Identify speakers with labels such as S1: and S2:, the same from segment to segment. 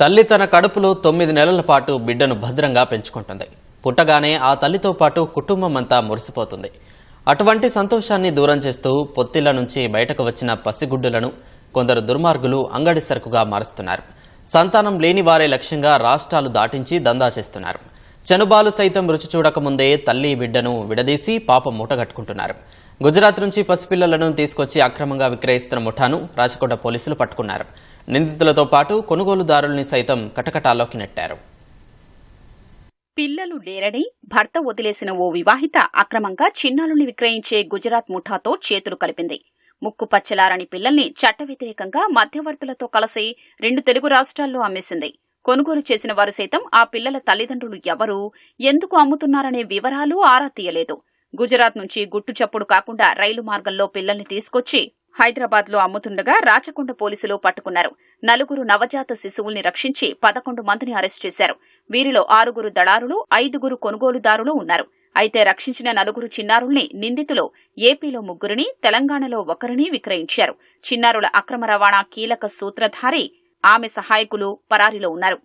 S1: తల్లి తన కడుపులో తొమ్మిది నెలల పాటు బిడ్డను భద్రంగా పెంచుకుంటుంది. పుట్టగానే ఆ తల్లితో పాటు కుటుంబం అంతా మురిసిపోతుంది. అటువంటి సంతోషాన్ని దూరం చేస్తూ పొత్తిళ్ళ నుంచి బయటకు వచ్చిన పసిగుడ్డులను కొందరు దుర్మార్గులు అంగడి సరుకుగా మారుస్తున్నారు. సంతానం లేని వారే లక్ష్యంగా రాష్ట్రాలు దాటించి దందా చేస్తున్నారు. చనుబాలు సైతం రుచి చూడకముందే తల్లి బిడ్డను విడదీసి పాపం మూటగట్టుకుంటున్నారు. గుజరాత్ నుంచి పసిపిల్లలను తీసుకొచ్చి అక్రమంగా విక్రయిస్తున్న ముఠాను రాచకోట పోలీసులు పట్టుకున్నారు. నిందితులతో పాటు కొనుగోలుదారుల్ని సైతం కటకటాల్లోకి నెట్టారు.
S2: పిల్లలు లేరని భర్త వదిలేసిన ఓ వివాహిత అక్రమంగా చిన్నారుల్ని విక్రయించే గుజరాత్ ముఠాతో చేతులు కలిపింది. ముక్కు పచ్చలారని పిల్లల్ని చట్ట వ్యతిరేకంగా మధ్యవర్తులతో కలిసి రెండు తెలుగు రాష్ట్రాల్లో అమ్మేసింది. కొనుగోలు చేసిన వారు సైతం ఆ పిల్లల తల్లిదండ్రులు ఎవరు ఎందుకు అమ్ముతున్నారనే వివరాలు ఆరా తీయలేదు. గుజరాత్ నుంచి గుట్టు చప్పుడు కాకుండా రైలు మార్గంలో పిల్లల్ని తీసుకొచ్చి హైదరాబాద్లో అమ్ముతుండగా రాచకొండ పోలీసులు పట్టుకున్నారు. నలుగురు నవజాత శిశువుల్ని రక్షించి పదకొండు మందిని అరెస్టు చేశారు. వీరిలో ఆరుగురు దళారులు ఐదుగురు కొనుగోలుదారులు ఉన్నారు. అయితే రక్షించిన నలుగురు చిన్నారుల్ని నిందితులు ఏపీలో ముగ్గురిని తెలంగాణలో ఒకరిని విక్రయించారు. చిన్నారుల అక్రమ రవాణా కీలక సూత్రధారి ఆమె సహాయకులు పరారీలో ఉన్నారు.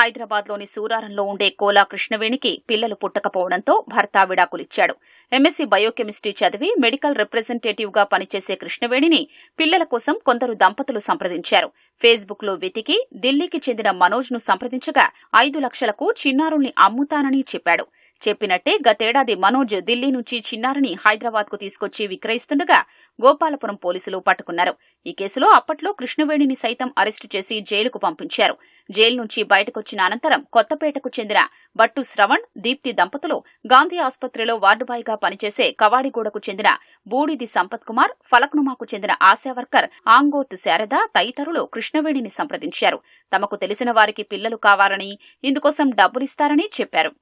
S2: హైదరాబాద్లోని సూరారంలో ఉండే కోలా కృష్ణవేణికి పిల్లలు పుట్టకపోవడంతో భర్త విడాకులిచ్చాడు. ఎంఎస్సీ బయోకెమిస్ట్రీ చదివి మెడికల్ రిప్రజెంటేటివ్గా పనిచేసే కృష్ణవేణిని పిల్లల కోసం కొందరు దంపతులు సంప్రదించారు. ఫేస్బుక్లో వెతికి ఢిల్లీకి చెందిన మనోజ్ను సంప్రదించగా ఐదు లక్షలకు చిన్నారుల్ని అమ్ముతానని చెప్పాడు. చెప్పినట్టే గతేడాది మనోజ్ ఢిల్లీ నుంచి చిన్నారిని హైదరాబాద్కు తీసుకొచ్చి విక్రయిస్తుండగా గోపాలపురం పోలీసులు పట్టుకున్నారు. ఈ కేసులో అప్పట్లో కృష్ణవేణిని సైతం అరెస్టు చేసి జైలుకు పంపించారు. జైలు నుంచి బయటకొచ్చిన అనంతరం కొత్తపేటకు చెందిన బట్టు శ్రవణ్ దీప్తి దంపతులు గాంధీ ఆసుపత్రిలో వార్డుబాయిగా పనిచేసే కవాడిగూడకు చెందిన బూడిది సంపత్ కుమార్ ఫలక్నుమాకు చెందిన ఆశా వర్కర్ ఆంగోత్ శారద తదితరులు కృష్ణవేణిని సంప్రదించారు. తమకు తెలిసిన వారికి పిల్లలు కావాలని ఇందుకోసం డబ్బులిస్తారని చెప్పారు.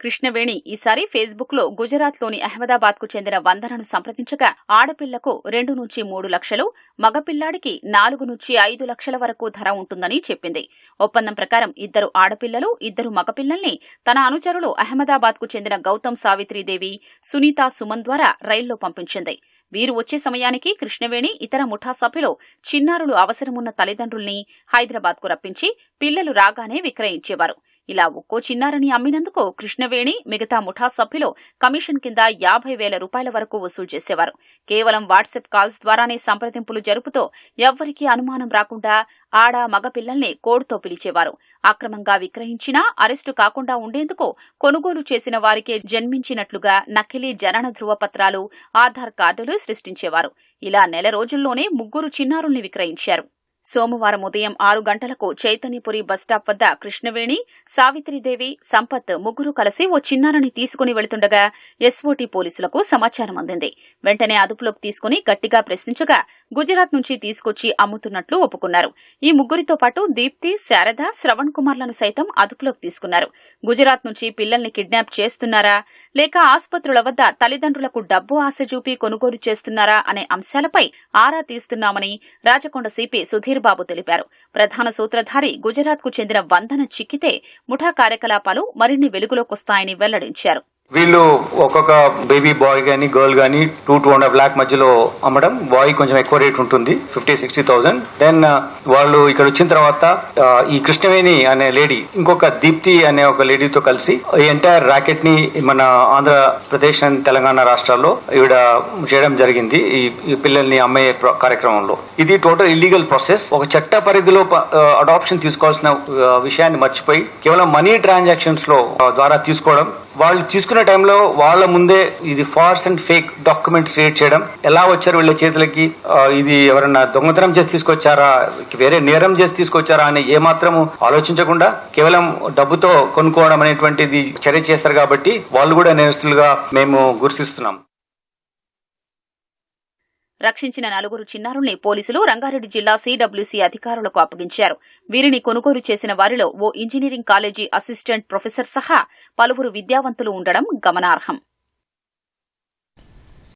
S2: కృష్ణవేణి ఈసారి ఫేస్బుక్లో గుజరాత్లోని అహ్మదాబాద్కు చెందిన వందనను సంప్రదించగా ఆడపిల్లకు రెండు నుంచి మూడు లక్షలు మగపిల్లాడికి నాలుగు నుంచి ఐదు లక్షల వరకు ధర ఉంటుందని చెప్పింది. ఒప్పందం ప్రకారం ఇద్దరు ఆడపిల్లలు ఇద్దరు మగపిల్లల్ని తన అనుచరులు అహ్మదాబాద్కు చెందిన గౌతమ్ సావిత్రీదేవి సునీత సుమన్ ద్వారా రైల్లో పంపించింది. వీరు వచ్చే సమయానికి కృష్ణవేణి ఇతర ముఠా సభ్యులు చిన్నారులు అవసరమున్న తల్లిదండ్రుల్ని హైదరాబాద్కు రప్పించి పిల్లలు రాగానే విక్రయించేవారు. ఇలా ఒక్కో చిన్నారని అమ్మినందుకు కృష్ణవేణి మిగతా ముఠా సభ్యులు కమిషన్ కింద యాభై వేల రూపాయల వరకు వసూలు చేసేవారు. కేవలం వాట్సాప్ కాల్స్ ద్వారానే సంప్రదింపులు జరుపుతూ ఎవ్వరికీ అనుమానం రాకుండా ఆడ మగ పిల్లల్ని కోడ్తో పిలిచేవారు. అక్రమంగా విక్రయించినా అరెస్టు కాకుండా ఉండేందుకు కొనుగోలు చేసిన వారికే జన్మించినట్లుగా నకిలీ జనన ధృవపత్రాలు ఆధార్ కార్డులు సృష్టించేవారు. ఇలా నెల రోజుల్లోనే ముగ్గురు చిన్నారుల్ని విక్రయించారు. సోమవారం ఉదయం ఆరు గంటలకు చైతన్యపురి బస్టాప్ వద్ద కృష్ణవేణి సావిత్రిదేవి సంపత్ ముగ్గురు కలిసి ఓ చిన్నారని తీసుకుని వెళుతుండగా ఎస్ఓటీ పోలీసులకు సమాచారం అందింది. వెంటనే అదుపులోకి తీసుకుని గట్టిగా ప్రశ్నించగా గుజరాత్ నుంచి తీసుకొచ్చి అమ్ముతున్నట్లు ఒప్పుకున్నారు. ఈ ముగ్గురితో పాటు దీప్తి శారద శ్రవణ్ కుమార్లను సైతం అదుపులోకి తీసుకున్నారు. గుజరాత్ నుంచి పిల్లల్ని కిడ్నాప్ చేస్తున్నారా? లేక ఆసుపత్రుల వద్ద తల్లిదండ్రులకు డబ్బు ఆశ చూపి కొనుగోలు చేస్తున్నారా అనే అంశాలపై ఆరా తీస్తున్నామని రాచకొండ సిపి సుధీర్ బాబు తెలిపారు. ప్రధాన సూత్రధారి గుజరాత్కు చెందిన వందన చిక్కితే ముఠా కార్యకలాపాలు మరిన్ని వెలుగులోకొస్తాయని వెల్లడించారు.
S3: వీళ్ళు ఒక్కొక్క బేబీ బాయ్ గానీ గర్ల్ గానీ two two and half lakh మధ్యలో అమ్మడం బాయ్ కొంచెం ఎక్కువ రేట్ ఉంటుంది ఫిఫ్టీ సిక్స్టీ థౌసండ్ దెన్ వాళ్ళు ఇక్కడ వచ్చిన తర్వాత uh, ఈ కృష్ణవేణి అనే లేడీ ఇంకొక దీప్తి అనే ఒక లేడీతో కలిసి ఈ ఎంటైర్ ర్యాకెట్ని మన ఆంధ్రప్రదేశ్ అండ్ తెలంగాణ రాష్ట్రాల్లో ఈవిడ చేయడం జరిగింది ఈ పిల్లల్ని అమ్మే కార్యక్రమంలో. ఇది టోటల్ ఇల్లీగల్ ప్రాసెస్ ఒక చట్ట పరిధిలో అడాప్షన్ తీసుకోవాల్సిన విషయాన్ని మర్చిపోయి కేవలం మనీ ట్రాన్సాక్షన్స్లో ద్వారా తీసుకోవడం వాళ్ళు చేస్తున్న టైంలో వాళ్ళ ముందే ఇది false and fake documents create చేయడం. ఎలా వచ్చారు వీళ్ళ చేతులకి? ఇది ఎవరన్నా దొంగతనం చేసి తీసుకొచ్చారా? వేరే నేరం చేసి తీసుకొచ్చారా అని ఏమాత్రము ఆలోచించకుండా కేవలం డబ్బుతో కొనుక్కోవడం అనేటువంటిది చర్య చేస్తారు కాబట్టి వాళ్ళు కూడా నేరస్తులుగా మేము గుర్తిస్తున్నాం.
S2: రక్షించిన నలుగురు చిన్నారుల్ని పోలీసులు రంగారెడ్డి జిల్లా సీడబ్ల్యూసీ అధికారులకు అప్పగించారు. వీరిని కొనుగోలు చేసిన వారిలో ఓ ఇంజనీరింగ్ కాలేజీ అసిస్టెంట్ ప్రొఫెసర్ సహా పలువురు విద్యావంతులు ఉండడం గమనార్హం.